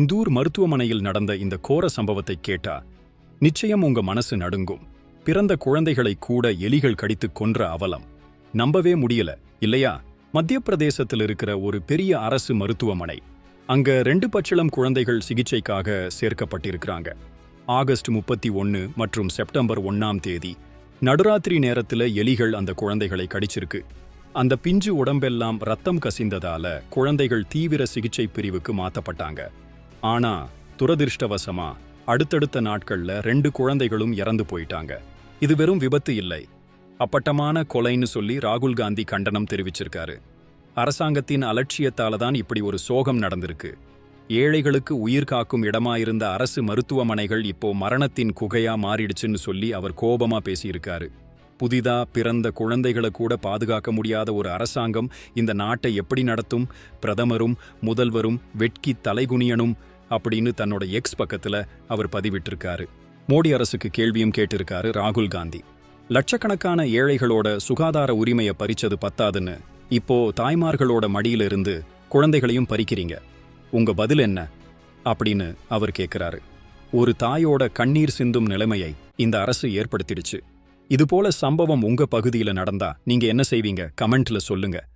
இந்தூர் மருத்துவமனையில் நடந்த இந்த கோர சம்பவத்தை கேட்டா நிச்சயம் உங்க மனசு நடுங்கும். பிறந்த குழந்தைகளை கூட எலிகள் கடித்து கொன்ற அவலம். நம்பவே முடியல இல்லையா? மத்திய பிரதேசத்தில் இருக்கிற ஒரு பெரிய அரசு மருத்துவமனை. அங்க ரெண்டு பச்சிளம் குழந்தைகள் சிகிச்சைக்காக சேர்க்கப்பட்டிருக்கிறாங்க. ஆகஸ்ட் முப்பத்தி ஒன்னு மற்றும் செப்டம்பர் ஒன்னாம் தேதி நடுராத்திரி நேரத்துல எலிகள் அந்த குழந்தைகளை கடிச்சிருக்கு. அந்த பிஞ்சு உடம்பெல்லாம் ரத்தம் கசிந்ததால குழந்தைகள் தீவிர சிகிச்சை பிரிவுக்கு மாத்தப்பட்டாங்க. ஆனா துரதிர்ஷ்டவசமா அடுத்தடுத்த நாட்கள்ல ரெண்டு குழந்தைகளும் இறந்து போயிட்டாங்க. இது வெறும் விபத்து இல்லை. அப்பட்டமான கொலைன்னு சொல்லி ராகுல் காந்தி கண்டனம் தெரிவிச்சிருக்காரு. அரசாங்கத்தின் அலட்சியத்தால தான் இப்படி ஒரு சோகம் நடந்திருக்கு. ஏழைகளுக்கு உயிர் காக்கும் இடமாயிருந்த அரசு மருத்துவமனைகள் இப்போ மரணத்தின் குகையா மாறிடுச்சுன்னு சொல்லி அவர் கோபமா பேசியிருக்காரு. புதிதா பிறந்த குழந்தைகளை கூட பாதுகாக்க முடியாத ஒரு அரசாங்கம் இந்த நாட்டை எப்படி நடத்தும்? பிரதமரும் முதல்வரும் வெட்கி தலைகுனியனும் அப்படின்னு தன்னோட எக்ஸ் பக்கத்துல அவர் பதிவிட்டிருக்காரு. மோடி அரசுக்கு கேள்வியும் கேட்டிருக்காரு ராகுல் காந்தி. லட்சக்கணக்கான ஏழைகளோட சுகாதார உரிமையை பறிச்சது பத்தாதுன்னு இப்போ தாய்மார்களோட மடியிலிருந்து குழந்தைகளையும் பறிக்கிறீங்க. உங்க பதில் என்ன? அப்படின்னு அவர் கேட்கிறாரு ஒரு தாயோட கண்ணீர் சிந்தும் நிலைமையை இந்த அரசு ஏற்படுத்திடுச்சு. இதுபோல சம்பவம் உங்க பகுதியில நடந்தா நீங்க என்ன செய்வீங்க? கமெண்ட்ல சொல்லுங்க.